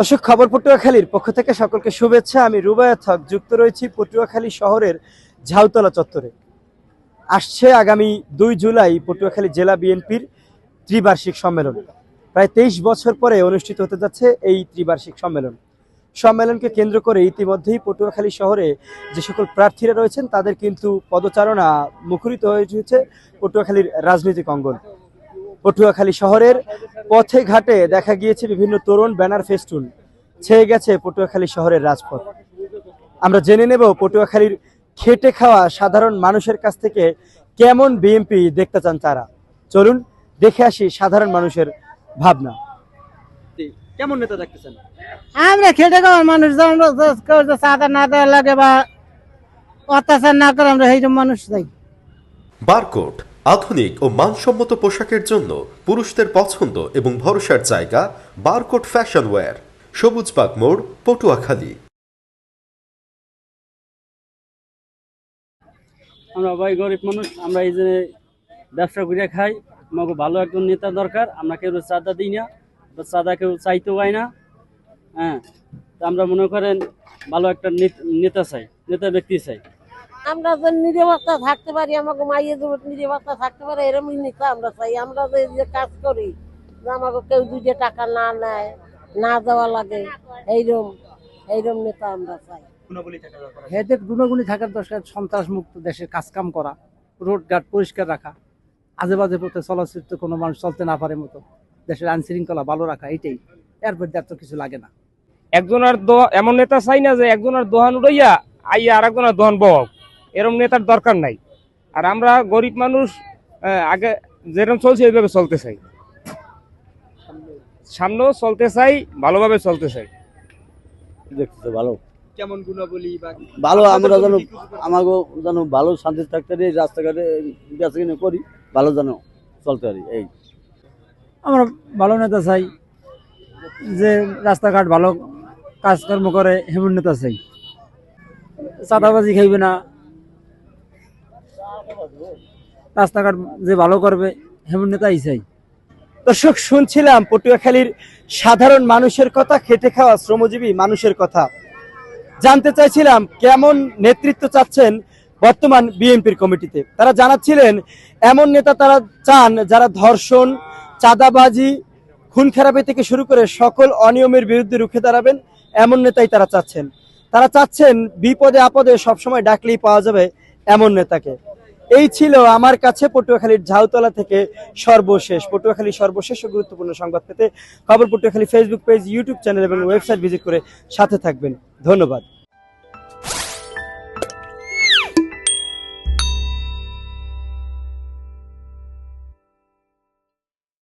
দর্শক, খবর পটুয়াখালীর পক্ষ থেকে সকলকে শুভেচ্ছা। আমি রুবায়ত হক, যুক্ত রয়েছি পটুয়াখালী শহরের ঝাউতলা চত্বরে। আসছে আগামী দুই জুলাই পটুয়াখালী জেলা বিএনপির ত্রিবার্ষিক সম্মেলন। প্রায় তেইশ বছর পরে অনুষ্ঠিত হতে যাচ্ছে এই ত্রিবার্ষিক সম্মেলন। সম্মেলনকে কেন্দ্র করে ইতিমধ্যেই পটুয়াখালী শহরে যে সকল প্রার্থীরা রয়েছেন, তাদের কিন্তু পদচারণা মুখরিত হয়ে উঠেছে পটুয়াখালীর রাজনৈতিক অঙ্গন। পটুয়াখালী শহরের পথে ঘাটে দেখা গিয়েছে বিভিন্ন তরুণ ব্যানার ফেস্টুন। ছেয়ে গেছে পটুয়াখালী শহরের রাজপথ। আমরা জেনে নেব পটুয়াখালীর খেটে খাওয়া সাধারণ মানুষের কাছ থেকে কেমন বিএনপি দেখতে চান তারা। চলুন দেখে আসি সাধারণ মানুষের ভাবনা। কেমন নেতা দেখতেছেন আমরা খেটে খাওয়ার মানুষ কেউ না দেওয়া লাগে বা অত্যাচার না করে আমরা সেইরকম মানুষ চাই। বারকোট আধুনিক ও মানসম্মত পোশাকের জন্য পুরুষদের পছন্দ এবং ভরসার জায়গা বারকোট ফ্যাশন ওয়্যার। সবুজবাগ মোড়, পটুয়াখালী। আমরা ভাই গরিব মানুষ, আমরা এই যে ব্যবসা করে খাই, আমাকে ভালো একজন নেতা দরকার, আমরা কেউ চাঁদা দিই না, বা চাঁদা কেউ চাইতেও পাই না হ্যাঁ। আমরা মনে করেন ভালো একটা নেতা চাই, নেতা ব্যক্তি চাই। আমরা যে নিরাপত্তা থাকতে পারি আমাকে মাইয়ে দেবো নিরাপত্তা থাকতে পারে এরকমই নিতে আমরা চাই। আমরা যে যে কাজ করি যে আমাকে কেউ দুইটা টাকা না নেয় না দেওয়া লাগে এইরকম এইরকম নেতা আমরা চাই। এদের গুণগুণী থাকার দরকার সন্ত্রাস মুক্ত দেশের কাজকাম করা রোড ঘাট পরিষ্কার রাখা আজে বাজে পথে চলচ্চিত্র কোনো মানুষ চলতে না পারে মতো দেশের আইন শৃঙ্খলা ভালো রাখা এটাই এর মধ্যে আর তো কিছু লাগে না। একজনের এমন নেতা চাই না যে একজনের দোহান উড়াইয়া আইয়া আর একজনের দোহান বক। এরকম নেতার দরকার নাই। আর আমরা গরিব মানুষ আগে যেরকম চলছে এইভাবে চলতে চাই। সামনেও চলতে চাই ভালোভাবে চলতে চাই। দেখতেছে ভালো। কেমন গুণাবলী বা ভালো আমরা যেন আপনাদের কোনো আমাকে যেন ভালো শান্তি থাকতে পারি রাস্তাঘাটে বেচাকিনে করি ভালো যেন চলতে পারি এই। আমরা ভালো নেতা চাই যে রাস্তাঘাট ভালো কাজকর্ম করে হেমন নেতা চাই। চাঁদাবাজি খাইবে না রাস্তাঘাট যে ভালো করবে হেমন নেতাই চাই দর্শক, শুনছিলাম পটুয়াখালীর সাধারণ মানুষের কথা, খেটে খাওয়া শ্রমজীবী মানুষের কথা। জানতে চাইছিলাম কেমন নেতৃত্ব চাচ্ছেন বর্তমান বিএনপির কমিটিতে। তারা জানাচ্ছিলেন, এমন নেতা তারা চান যারা ধর্ষণ, চাঁদাবাজি খুন খারাপি থেকে শুরু করে সকল অনিয়মের বিরুদ্ধে রুখে দাঁড়াবেন, এমন নেতাই তারা চাচ্ছেন। তারা চাচ্ছেন বিপদে আপদে সবসময় ডাকলেই পাওয়া যাবে এমন নেতাকে। এই ছিল আমার কাছে পটুয়াখালীর ঝাউতলা থেকে সর্বশেষ পটুয়াখালী সর্বশেষ গুরুত্বপূর্ণ সংবাদ পেতে খবর Patuakhali Facebook page YouTube channel এবং ওয়েবসাইট ভিজিট করে সাথে থাকবেন। ধন্যবাদ।